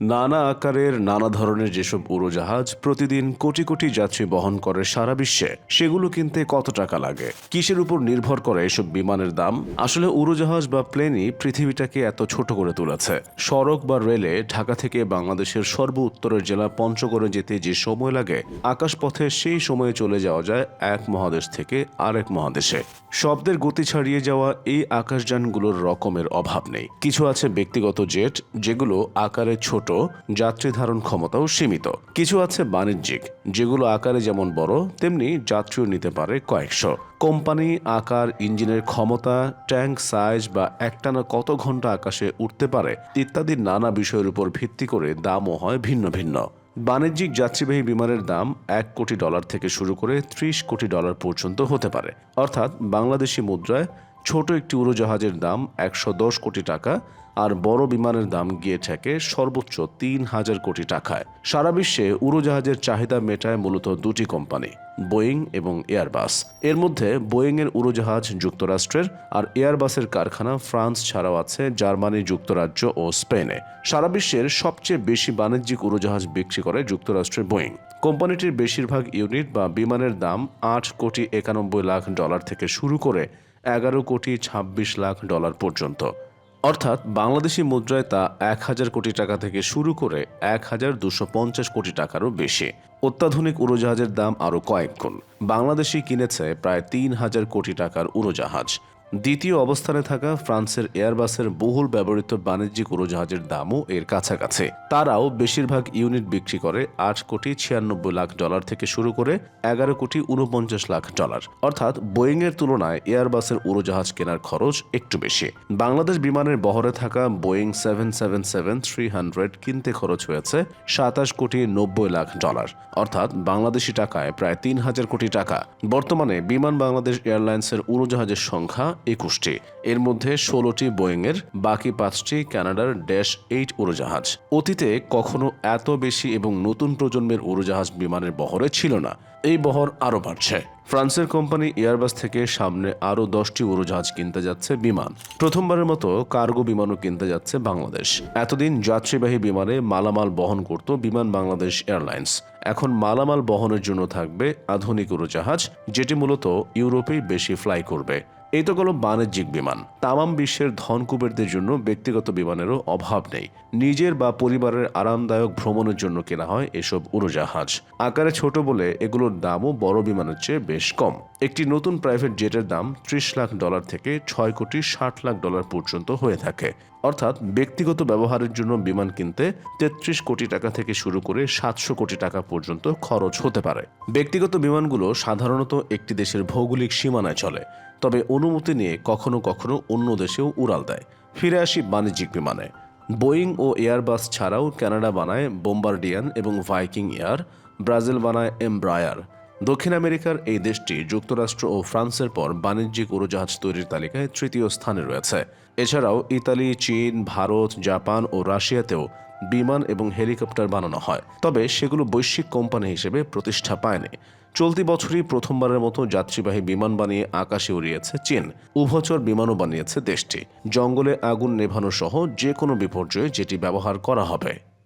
নানা আকারের নানা ধরনের যেসব উড়োজাহাজ প্রতিদিন কোটি কোটি যাত্রী বহন করে সারা বিশ্বে, সেগুলো কিনতে কত টাকা লাগে? কিসের উপর নির্ভর করে এসব বিমানের দাম? আসলে উড়োজাহাজ বা প্লেনই পৃথিবীটাকে এত ছোট করে তুলেছে। সড়ক বা রেলে ঢাকা থেকে বাংলাদেশের সর্ব উত্তরের জেলা পঞ্চগড়ে যেতে যে সময় লাগে, আকাশপথে সেই সময়ে চলে যাওয়া যায় এক মহাদেশ থেকে আরেক মহাদেশে। শব্দের গতি ছাড়িয়ে যাওয়া এই আকাশযানগুলোর রকমের অভাব নেই। কিছু আছে ব্যক্তিগত জেট, যেগুলো আকারে ছোট যাত্রী ধারণ ক্ষমতাও সীমিত। কিছু আছে বাণিজ্যিক, যেগুলো আকারে যেমন বড়, তেমনি যাত্রীও নিতে পারে কয়েকশো। কোম্পানি, আকার, ইঞ্জিনের ক্ষমতা, ট্যাঙ্ক সাইজ বা একটানা কত ঘণ্টা আকাশে উঠতে পারে, ইত্যাদি নানা বিষয়ের উপর ভিত্তি করে দামও হয় ভিন্ন ভিন্ন। বাণিজ্যিক যাত্রীবাহী বিমানের দাম এক কোটি ডলার থেকে শুরু করে ত্রিশ কোটি ডলার পর্যন্ত হতে পারে। অর্থাৎ বাংলাদেশি মুদ্রায় ছোট একটি উড়োজাহাজের দাম একশো দশ কোটি টাকা আর বড় বিমানের দাম গিয়ে ঠেকে সর্বোচ্চ তিন হাজার কোটি টাকায়। সারা বিশ্বে উড়োজাহাজের চাহিদা মেটায় মূলত দুটি কোম্পানি, বোয়িং এবং এয়ারবাস। এর মধ্যে বোয়িংয়ের উড়োজাহাজ যুক্তরাষ্ট্রের আর এয়ারবাসের কারখানা ফ্রান্স ছাড়াও আছে, জার্মানি, যুক্তরাজ্য ও স্পেনে। সারা বিশ্বের সবচেয়ে বেশি বাণিজ্যিক উড়োজাহাজ বিক্রি করে যুক্তরাষ্ট্রের বোয়িং। কোম্পানিটির বেশিরভাগ ইউনিট বা বিমানের দাম আট কোটি একানব্বই লাখ ডলার থেকে শুরু করে এগারো কোটি ছাব্বিশ লাখ ডলার পর্যন্ত। অর্থাৎ বাংলাদেশি মুদ্রায় তা এক হাজার কোটি টাকা থেকে শুরু করে এক হাজার দুশো পঞ্চাশ কোটি টাকারও বেশি। অত্যাধুনিক উড়োজাহাজের দাম আরও কয়েক গুণ। বাংলাদেশি কিনেছে প্রায় তিন হাজার কোটি টাকার উড়োজাহাজ। দ্বিতীয় অবস্থানে থাকা ফ্রান্সের এয়ারবাসের বহুল ব্যবহৃত বাণিজ্যিক উড়োজাহাজের দামও এর কাছাকাছি। তারাও বেশিরভাগ ইউনিট বিক্রি করে আট কোটি ছিয়ানব্বই লাখ ডলার থেকে শুরু করে এগারো কোটি উনপঞ্চাশ লাখ ডলার। অর্থাৎ বোয়িং এর তুলনায় এয়ারবাসের উড়োজাহাজ কেনার খরচ একটু বেশি। বাংলাদেশ বিমানের বহরে থাকা Boeing seven seven seven three hundred কিনতে খরচ হয়েছে সাতাশ কোটি নব্বই লাখ ডলার। অর্থাৎ বাংলাদেশি টাকায় প্রায় তিন হাজার কোটি টাকা। বর্তমানে বিমান বাংলাদেশ এয়ারলাইন্সের উড়োজাহাজের সংখ্যা একুশটি। এর মধ্যে ষোলোটি বোয়িংয়ের, বাকি পাঁচটি কানাডার ড্যাশ এইট উড়োজাহাজ। অতীতে কখনো এত বেশি এবং নতুন প্রজন্মের উড়োজাহাজ বিমানের বহরে ছিল না। এই বহর আরও বাড়ছে। ফ্রান্সের কোম্পানি এয়ারবাস থেকে সামনে আরও দশটি উড়োজাহাজ কিনতে যাচ্ছে বিমান। প্রথমবারের মতো কার্গো বিমানও কিনতে যাচ্ছে বাংলাদেশ। এতদিন যাত্রীবাহী বিমানে মালামাল বহন করত বিমান বাংলাদেশ এয়ারলাইন্স। এখন মালামাল বহনের জন্য থাকবে আধুনিক উড়োজাহাজ, যেটি মূলত ইউরোপেই বেশি ফ্লাই করবে। এই তো গেল বাণিজ্যিক বিমান। তামাম বিশ্বের ধনকুবেরদের জন্য ব্যক্তিগত বিমানেরও অভাব নেই। নিজের বা পরিবারের আরামদায়ক ভ্রমণের জন্য কেনা হয় এসব উড়োজাহাজ। আকারে ছোট বলে এগুলোর দামও বড় বিমানের চেয়ে বেশ কম। একটি নতুন প্রাইভেট জেটের দাম ত্রিশ লাখ ডলার থেকে ছয় কোটি ষাট লাখ ডলার পর্যন্ত হয়ে থাকে। অর্থাৎ ব্যক্তিগত ব্যবহারের জন্য বিমান কিনতে তেত্রিশ কোটি টাকা থেকে শুরু করে সাতশো কোটি টাকা পর্যন্ত খরচ হতে পারে। ব্যক্তিগত বিমানগুলো সাধারণত একটি দেশের ভৌগোলিক সীমানায় চলে। তবে অনুমতি নিয়ে কখনো কখনো অন্য দেশেও উড়াল দেয়। ফিরে আসি বাণিজ্যিক বিমানে। বোয়িং ও এয়ারবাস ছাড়াও কানাডা বানায় বোম্বার্ডিয়ান এবং ভাইকিং এয়ার, ব্রাজিল বানায় এমব্রায়ার। দক্ষিণ আমেরিকার এই দেশটি যুক্তরাষ্ট্র ও ফ্রান্সের পর বাণিজ্যিক উড়োজাহাজ তৈরির তালিকায় তৃতীয় স্থানে রয়েছে। এছাড়াও ইতালি, চীন, ভারত, জাপান ও রাশিয়াতেও বিমান এবং হেলিকপ্টার বানানো হয়। তবে সেগুলো বৈশ্বিক কোম্পানি হিসেবে প্রতিষ্ঠা পায়নি। চলতি বছরই প্রথমবারের মতো যাত্রীবাহী বিমান বানিয়ে আকাশে উড়িয়েছে চীন। উভচর বিমানও বানিয়েছে দেশটি। জঙ্গলে আগুন নেভানো সহ যে কোনো বিপর্যয়ে যেটি ব্যবহার করা হবে।